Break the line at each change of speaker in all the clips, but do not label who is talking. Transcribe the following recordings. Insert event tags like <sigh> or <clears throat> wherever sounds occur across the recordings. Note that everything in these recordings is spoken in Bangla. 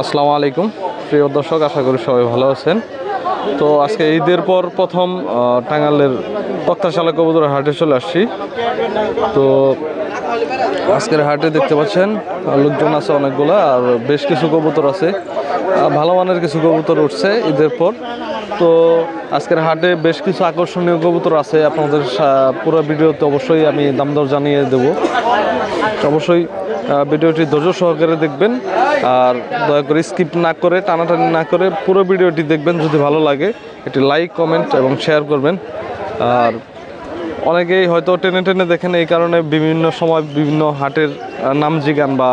আসসালামু আলাইকুম। প্রিয় দর্শক, আশা করি সবাই ভালো আছেন। তো আজকে ঈদের পর প্রথম টাঙ্গালের তক্তাশালা কবুতর হাটে চলে আসছি। তো আজকের হাটে দেখতে পাচ্ছেন, লোকজন আছে অনেকগুলা, আর বেশ কিছু কবুতর আছে। ভালো মানের কিছু কবুতর উঠছে ঈদের পর। তো আজকের হাটে বেশ কিছু আকর্ষণীয় কবুতর আছে, আপনাদের পুরো ভিডিওতে অবশ্যই আমি দাম দর জানিয়ে দেবো। অবশ্যই ভিডিওটি ধৈর্য সহকারে দেখবেন, আর দয়া করে স্কিপ না করে, টানাটানি না করে পুরো ভিডিওটি দেখবেন যদি ভালো লাগে। একটি লাইক, কমেন্ট এবং শেয়ার করবেন। আর অনেকেই হয়তো টেনে টেনে দেখেন এই কারণে বিভিন্ন সময় বিভিন্ন হাটের নাম জিগান বা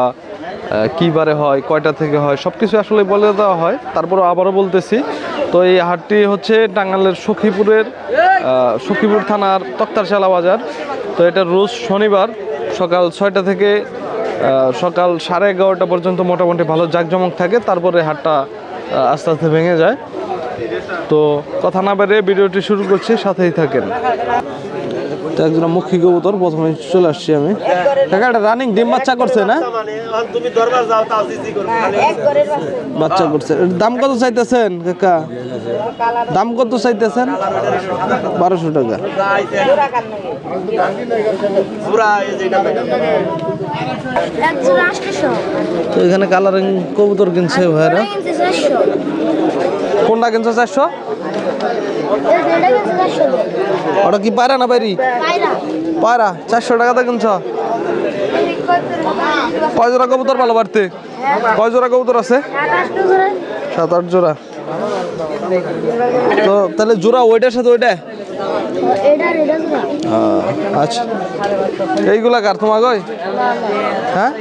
কী বারে হয়, কয়টা থেকে হয় সব কিছু আসলে বলে দেওয়া হয়। তারপরে আবারও বলতেছি, তো এই হাটটি হচ্ছে টাঙ্গালের সখীপুরের সখীপুর থানার তক্তারশালা বাজার। তো এটা রোজ শনিবার সকাল ছয়টা থেকে সকাল সাড়ে এগারোটা পর্যন্ত মোটামুটি ভালো জাঁকজমক থাকে। তারপরে হাটটা আস্তে আস্তে ভেঙে যায়। তো কথা না বেড়ে ভিডিওটি শুরু করছি, সাথেই থাকেন। তো একজন মুখী কবুতর প্রথমে চলে আসছি আমি। কাকা এটা রানিং ডিম বাচ্চা করছে না? বাচ্চা করছে। দাম কত চাইতেছেন কাকা? দাম কত চাইতেছেন? বারোশো টাকা। তো এখানে কালারিং কবুতর কিনছে ভাইরা। কোনটা কিনছে চারশো? ওটা কি পায়রা না বাইরি
পায়রা।
পায়রা চারশো টাকাতে কিনছ? কয় জোড়া কবুতর ভালো বাড়তে? কয় জোড়া কবুতর আছে? সাত আট জোড়া। তো তাহলে জোড়া ওইটার সাথে ওইটা? আহ, আচ্ছা। এইগুলা কার তোমার গই হ্যাঁ?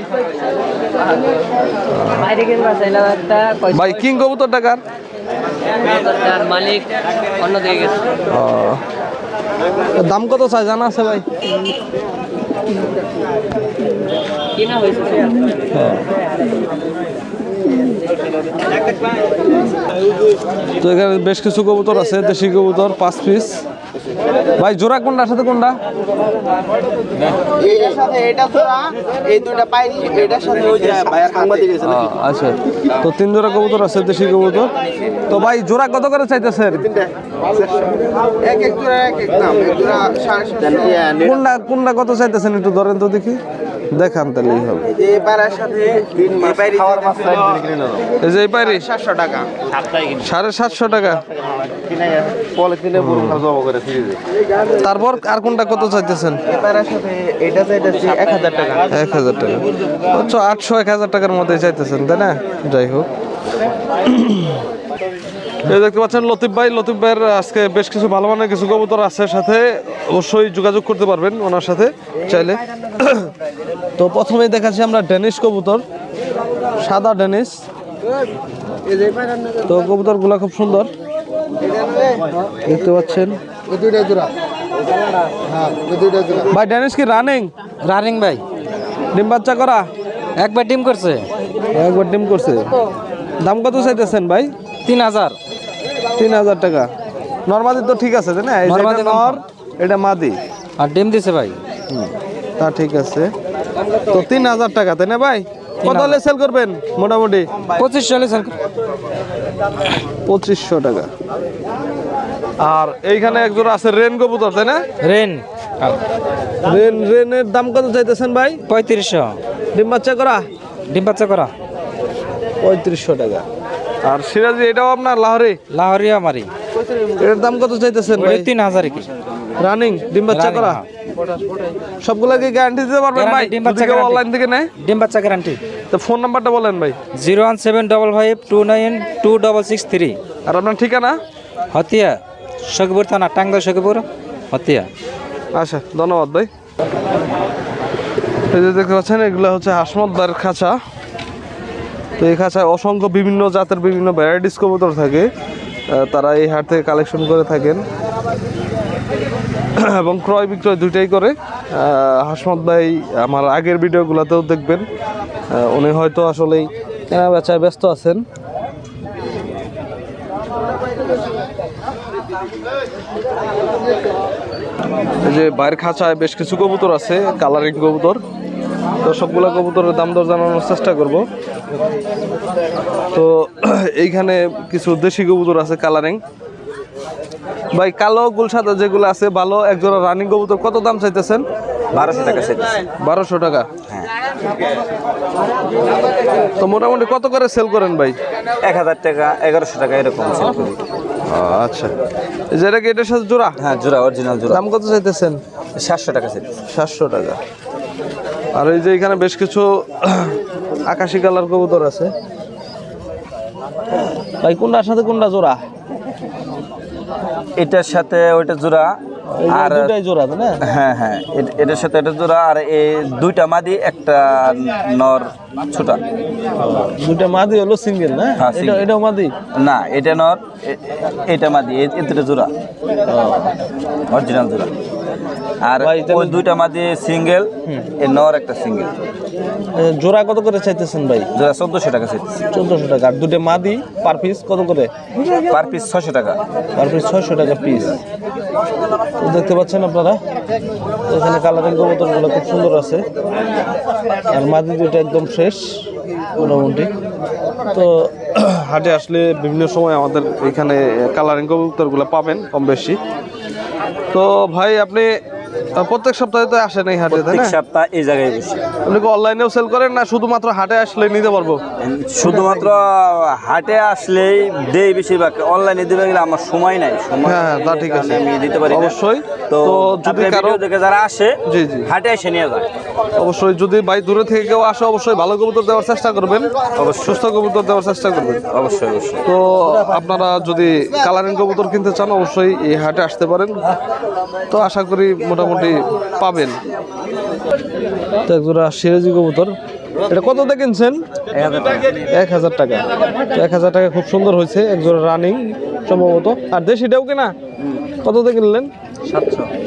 ভাই কিং কবুতর টাকার
তার মালিক অন্য দিকে গেছে।
দাম কত চাই? জানা আছে ভাই?
কিনা হয়েছে
তো এখানে বেশ কিছু কবুতর আছে দেশি কবুতর পাঁচ পিস ভাই জোড়া কোনটার সাথে কোনটা? আচ্ছা। তো তিন জোড়া কবুতর আছে দেশি কবুতর। তো ভাই জোড়া কত করে চাইতেছেন? কোনটা কোনটা কত চাইতেছেন একটু ধরেন তো দেখি। দেখান তাহলেই হবে।
যে পাড়ার সাথে তিন মাস খাওয়ার মাছ
এই যে এই
সাতশো টাকা।
সাড়ে সাতশো টাকা?
জমা করে
তারপর আর কোনটা কত চাইতেছেন?
এক হাজার টাকা।
এক হাজার টাকা। আচ্ছা আটশো এক হাজার টাকার মধ্যে চাইতেছেন তাই না? যাই হোক। দেখতে পাচ্ছেন লতিফ ভাই। লতিফ ভাইয়ের আজকে বেশ কিছু ভালো মানের কিছু কবুতর আছে সাথে। অবশ্যই যোগাযোগ করতে পারবেন ওনার সাথে চাইলে। তো প্রথমেই দেখাচ্ছি আমরা ডেনিশ কবুতর। সাদা ডেনিশ। তো কবুতরগুলো খুব সুন্দর। দেখতে পাচ্ছেন। ভাই ডেনিশ কি রানিং
রানিং ভাই।
ডিম বাচ্চা করা?
একবার ডিম করছে।
একবার ডিম করছে। দাম কত চাইতেছেন ভাই?
তিন হাজার।
তিন হাজার টাকা। নর্মাদি তো ঠিক আছে তাই না? নর এটা মাদি।
আর ডিম দিছে ভাই।
তা ঠিক আছে। তো তিন হাজার টাকা তাই না ভাই? কত হলে সেল করবেন মোটামুটি?
পঁচিশ চল্লিশ
পঁচিশশো টাকা। আর এইখানে একজোড়া আছে রেন কবুতর তাই না?
রেন।
রেন রেনের দাম কত চাইতেছেন ভাই?
পঁয়ত্রিশশো।
ডিম বাচ্চা করা?
ডিম বাচ্চা করা।
পঁয়ত্রিশশো টাকা। আর সিরাজি এটাও আপনার লাহোরি?
লাহরিয়া মারি
এটার দাম কত চাইতেছেন ভাই?
তিন হাজার কি?
রানিং ডিম বাচ্চা করা?
হ্যাঁ।
সবগুলা কি গ্যারান্টি দিতে পারবেন ভাই?
ডিম বাচ্চা।
অনলাইন থেকে নেয়?
ডিম বাচ্চা গ্যারান্টি
তো ফোন নাম্বারটা বলেন ভাই।
Zero one seven double five two nine two double six three.
আর আপনার ঠিকানা?
হতিয়া সখীপুর থানা টাঙ্গা সখীপুর হতিয়া।
আচ্ছা ধন্যবাদ ভাই। এই যে দেখতে পাচ্ছেন এগুলো হচ্ছে হাসমতদার খাঁচা। তো এই খাঁচায় অসংখ্য বিভিন্ন জাতের বিভিন্ন ভ্যারাইটিস কবুতর থাকে। তারা এই হাট থেকে কালেকশন করে থাকেন। <coughs> এবং ক্রয় বিক্রয় দুইটাই করে। হাসমত ভাই আমার আগের ভিডিওগুলোতেও দেখবেন। উনি হয়তো আসলেই কেনা বেচায় ব্যস্ত আছেন। যে বাইরের খাঁচায় বেশ কিছু কবুতর আছে কালারিং কবুতর। তো সবগুলা কবুতরের দাম দর জানানোর চেষ্টা করব। তো এইখানে কিছু দেশি কবুতর আছে কালারিং। ভাই কালো গুলসাদা যেগুলো আছে ভালো একজোড়া রানিং কবুতর কত দাম চাইতেছেন?
বারোশো টাকা
বারোশো টাকা। তো মোটামুটি কত করে সেল করেন ভাই?
এক হাজার টাকা এগারোশো টাকা এরকম করি।
আচ্ছা। এই যে এটা কি এটার সাথে জোড়া?
হ্যাঁ জোড়া অরিজিনাল জোড়া।
দাম কত চাইতেছেন?
সাতশো টাকা
সাতশো টাকা। আর এই যে এখানে বেশ কিছু আকাশি কালার কবুতর আছে। ভাই কোনটার সাথে কোনটা জোড়া?
এটার সাথে ওইটা জোড়া আর
জোড়া না?
হ্যাঁ হ্যাঁ এটার সাথে এটা জোড়া আর এই দুইটা মাদি একটা নর ছোটা।
দুইটা মাদি হলো সিঙ্গেল না?
হ্যাঁ,
এটা এটাও মাদি?
না এটা নর এটা মাদি জোড়া। অরিজিনাল জোড়া। আর ওই দুইটা মাদি সিঙ্গেল এ নর একটা সিঙ্গেল।
জোড়া কত করে চাইতেছেন ভাই?
জোড়া চোদ্দোশো টাকা সেট
চোদ্দশো টাকা। আর দুটো মাদি পার পিস কত করে?
পার পিস ছশো টাকা।
পার পিস ছয়শো টাকা পিস দেখতে পাচ্ছেন আপনারা এখানে কালারিং কবুতরগুলো খুব সুন্দর আছে। আর মাদি দুটো একদম ফ্রেশ মোটামুটি। তো <clears throat> হাটে আসলে বিভিন্ন সময় আমাদের এখানে কালারিং কবুতরগুলো পাবেন কম বেশি। তো ভাই আপনি আহ, প্রত্যেক সপ্তাহে তো আসেন এই হাটে তাই
প্রত্যেক
না?
সপ্তাহ এই জায়গায় বসি।
আপনি কি অনলাইনেও সেল করেন না শুধুমাত্র হাটে আসলে নিতে পারব?
শুধুমাত্র হাটে আসলেই দেই বেশিরভাগ অনলাইনে দিবে গেলে আমার সময় নাই। সময়
হ্যাঁ, হ্যাঁ, তা ঠিক আছে।
আমি দিতে পারি
অবশ্যই।
তো
যদি
কারও দেখে যারা আসে
জি, জি।
হাটে এসে নিয়ে যায়।
অবশ্যই যদি ভাই দূরে থেকে কেউ আসে অবশ্যই ভালো কবুতর দেওয়ার চেষ্টা করবেন। অবশ্যই। সুস্থ কবুতর দেওয়ার চেষ্টা করবেন।
অবশ্যই অবশ্যই।
তো আপনারা যদি কালারিং কবুতর কিনতে চান অবশ্যই এই হাটে আসতে পারেন। তো আশা করি মোটামুটি পাবেন। তো একজোড়া সিরাজি কবুতর। এটা কত দিয়ে কিনছেন? এক হাজার টাকা। এক হাজার টাকা খুব সুন্দর হয়েছে একজোড়া রানিং সম্ভবত। আর দেশিটাও কিনা? কত দিয়ে কিনলেন?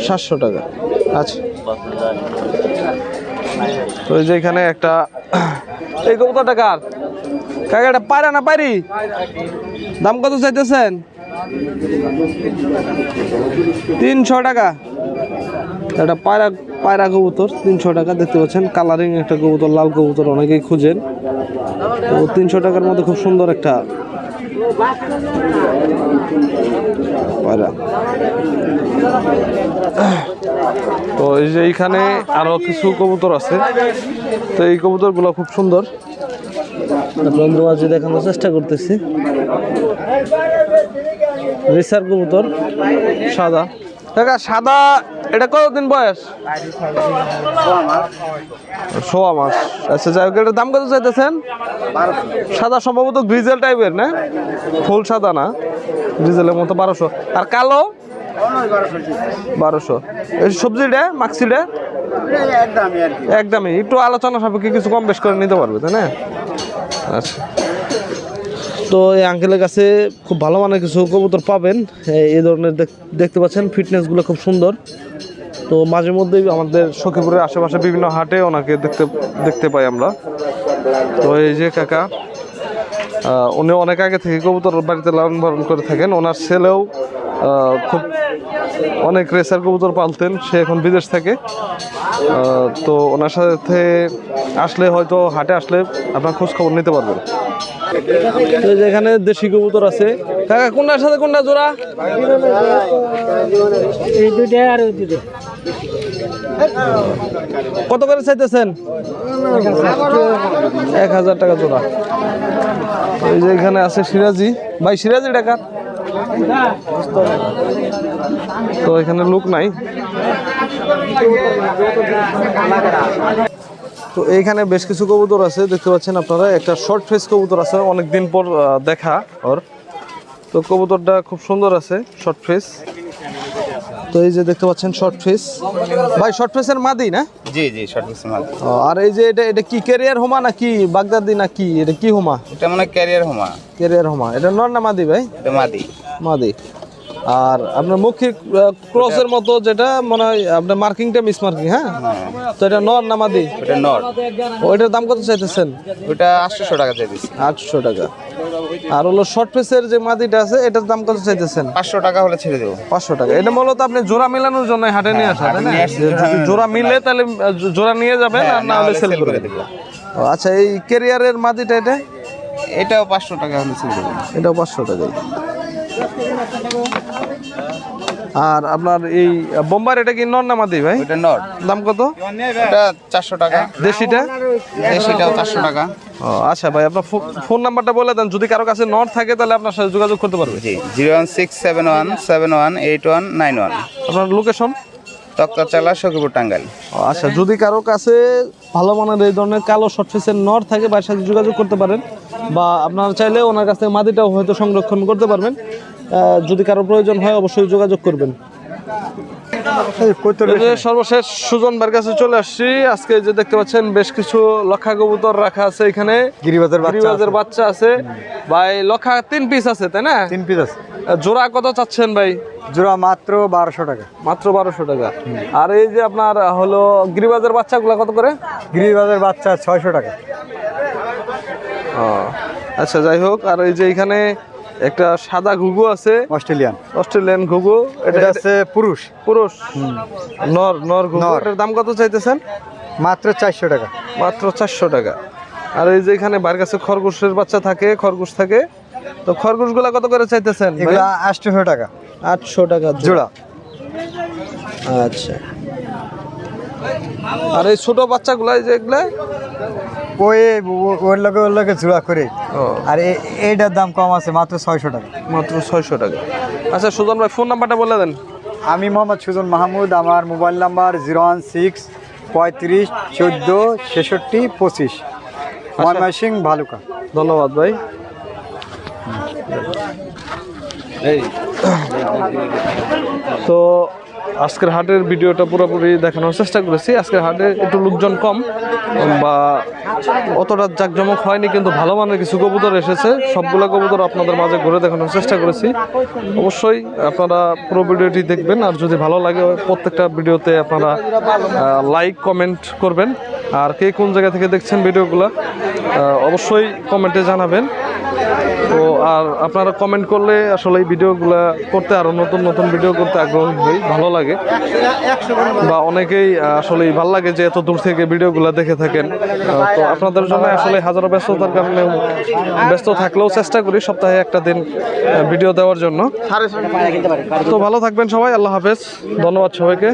সাতশো। টাকা। আচ্ছা। তো এই যে এখানে একটা এই কবুতরটা কার? কাকা এটা পায়রা না পারি দাম কত চাইতেছেন? তিনশো টাকা। এটা পায়রা পায়রা কবুতর তিনশো টাকা দেখতে পাচ্ছেন কালারিং একটা কবুতর লাল কবুতর অনেকেই খুঁজেন। তো তিনশো টাকার মধ্যে খুব সুন্দর একটা পায়রা। তো এই যে এইখানে আরও কিছু কবুতর আছে। তো এই কবুতর কবুতরগুলো খুব সুন্দর। আপনাদের মাঝে দেখানোর চেষ্টা করতেছি। রেসার কবুতর সাদা। কাকা সাদা এটা কতদিন বয়স? সোয়া মাস। আচ্ছা যাই হোক এটার দাম কত চাইতেছেন? সাদা সম্ভবত গ্রিজেল টাইপের না? ফুল সাদা না? গ্রিজেলের মতো বারোশো। আর কালো? বারোশো। এই সবজিটা মাক্সিটা? একদমই। একটু আলোচনা সাপেক্ষে কিছু কম বেশ করে নিতে পারবে তাই না? আচ্ছা। তো এই আঙ্কেলের কাছে খুব ভালো মানের কিছু কবুতর পাবেন। এই- ধরনের দেখতে পাচ্ছেন ফিটনেসগুলো খুব সুন্দর। তো মাঝে মধ্যেই আমাদের সখীপুরের আশেপাশে বিভিন্ন হাটে ওনাকে দেখতে দেখতে পাই আমরা। তো এই যে কাকা উনি অনেক আগে থেকে কবুতর বাড়িতে লালন পালন করে থাকেন। ওনার ছেলেও খুব অনেক রেসার কবুতর পালতেন। সে এখন বিদেশ থাকে। তো ওনার সাথে আসলে হয়তো হাটে আসলে আপনার খোঁজ খবর নিতে পারবেন। তো এই যে এখানে দেশি কবুতর আছে। কাকা কোনটার সাথে কোনটা জোড়া? কত করে চাইতেছেন? এক হাজার টাকা জোড়া। এই যে এখানে আছে সিরাজি। ভাই সিরাজি টাকা তো এখানে লোক নাই। তো এইখানে বেশ কিছু কবুতর আছে দেখতে পাচ্ছেন আপনারা। একটা শর্ট ফেস কবুতর আছে অনেক দিন পর দেখা ওর। তো কবুতরটা খুব সুন্দর আছে শর্ট ফেস তো এই যে দেখতে পাচ্ছেন শর্ট ফেস ভাই শর্ট ফেসের মাদি না?
জি জি শর্ট পিসের মাল
ও, আর এই যে এটা এটা কি ক্যারিয়ার হোমা নাকি বাগদাদি না কি এটা কি হোমা?
এটা মানে ক্যারিয়ার হোমা।
ক্যারিয়ার হোমা। এটা নর না মাদি ভাই?
এটা মাদি।
মাদি। আর আপনার মুখে ক্রসের মতো যেটা মনে হয় আপনার মার্কিংটা মিস মার্কিং হ্যাঁ? তো এটা নর না মাদি?
ওটা নট
ওইটার দাম কত চাইতেছেন?
ওটা আটশোশো টাকা দিয়ে দিচ্ছি
আটশো টাকা। আর হলো শর্ট ফেসের যে মাদিটা আছে এটার দাম কত চাইতেছেন?
পাঁচশো টাকা হলে ছেড়ে দেবো।
পাঁচশো টাকা। এটা মূলত আপনি জোড়া মেলানোর জন্য হাটে নিয়ে আসা তাই না?
হাটে নিয়ে আসছি,
যে যদি জোড়া মিলে তাহলে জোড়া নিয়ে যাবেন আর না হলে সেল করে দেবো আচ্ছা এই কেরিয়ারের মাদিটা এটা?
এটাও পাঁচশো টাকা হলে ছেড়ে দেবেন।
এটাও পাঁচশো টাকাই আর আপনার এই বোম্বার এটা কি নর না মাদি ভাই?
এটা নর।
দাম কত?
এটা চারশো টাকা।
দেশিটা?
দেশিটাও চারশো টাকা।
ও আচ্ছা ভাই আপনার ফোন নাম্বারটা বলে দেন। যদি কারও কাছে নর থাকে তাহলে আপনার সাথে যোগাযোগ করতে পারবে।
জি zero one six seven one seven one eight one nine one.
আপনার লোকেশন?
তক্তাচালা সখীপুর টাঙ্গাইল।
ও, আচ্ছা যদি কারও কাছে ভালো মানের এই ধরনের কালো শর্ট ফেসের নর থাকে বা সাথে যোগাযোগ করতে পারেন। বা আপনারা চাইলে ওনার কাছ থেকে মাদিটাও হয়তো সংরক্ষণ করতে পারবেন। যদি কারও প্রয়োজন হয় অবশ্যই যোগাযোগ করবেন। সর্বশেষ সুজন ভাইয়ের কাছে চলে আসছি। আজকে যে দেখতে পাচ্ছেন বেশ কিছু লক্ষা কবুতর রাখা আছে এখানে।
গিরিবাজের বাচ্চা
আছে। ভাই লক্ষা তিন পিস আছে তাই না?
তিন পিস আছে।
জোড়া কত চাচ্ছেন ভাই?
জোড়া মাত্র বারোশো টাকা।
মাত্র বারোশো টাকা। আর এই যে আপনার হলো গিরিবাজের বাচ্চাগুলো কত করে?
গিরিবাজের বাচ্চা ছয়শো টাকা।
আচ্ছা যাই হোক আর এই যে এখানে একটা সাদা ঘুঘু আছে।
অস্ট্রেলিয়ান।
অস্ট্রেলিয়ান ঘুঘু। এটা
আছে পুরুষ।
পুরুষ। নর নর ঘুঘু। এটার দাম কত চাইতেছেন?
মাত্র চারশো টাকা।
মাত্র চারশো টাকা। আর এই যে এখানে বার কাছে খরগোশের বাচ্চা থাকে খরগোশ থাকে। তো খরগোশগুলা কত করে চাইতেছেন?
এগুলা আটশোশো টাকা।
আটশো টাকা
জোড়া।
আচ্ছা। আর এই ছোট বাচ্চাগুলা এই যে এগুলা?
ওই ও- ওর লগে ওর লগে জোড়া করে।
ও।
আর এইটার দাম কম আছে মাত্র ছয়শো টাকা।
মাত্র ছয়শো টাকা। আচ্ছা সুজন ভাই ফোন নাম্বারটা বলে দেন।
আমি মোহাম্মদ সুজন মাহমুদ আমার mobile number zero one six পঁয়ত্রিশ চোদ্দ ছেষট্টি পঁচিশ। ময়মনসিং ভালুকা।
ধন্যবাদ ভাই। তো আজকের হাটের ভিডিওটা পুরোপুরি দেখানোর চেষ্টা করেছি। আজকের হাটে একটু লোকজন কম, বা অতটা জাঁকজমক হয়নি, কিন্তু ভালো মানের কিছু কবুতর এসেছে। সবগুলো কবুতর আপনাদের মাঝে ঘুরে দেখানোর চেষ্টা করেছি। অবশ্যই আপনারা পুরো ভিডিওটি দেখবেন, আর যদি ভালো লাগে প্রত্যেকটা ভিডিওতে আপনারা লাইক কমেন্ট করবেন। আর কে কোন জায়গা থেকে দেখছেন ভিডিওগুলো অবশ্যই কমেন্টে জানাবেন। তো, আর আপনারা কমেন্ট করলে আসলে এই ভিডিওগুলো করতে আরও নতুন নতুন ভিডিও করতে আগ্রহী হই, ভালো লাগে। বা অনেকেই আসলে ভালো লাগে যে এত দূর থেকে ভিডিওগুলো দেখে থাকেন। তো আপনাদের জন্য আসলে হাজারো ব্যস্ততার কারণে ব্যস্ত থাকলেও চেষ্টা করি সপ্তাহে একটা দিন ভিডিও দেওয়ার জন্য। তো ভালো থাকবেন সবাই, আল্লাহ হাফেজ। ধন্যবাদ সবাইকে।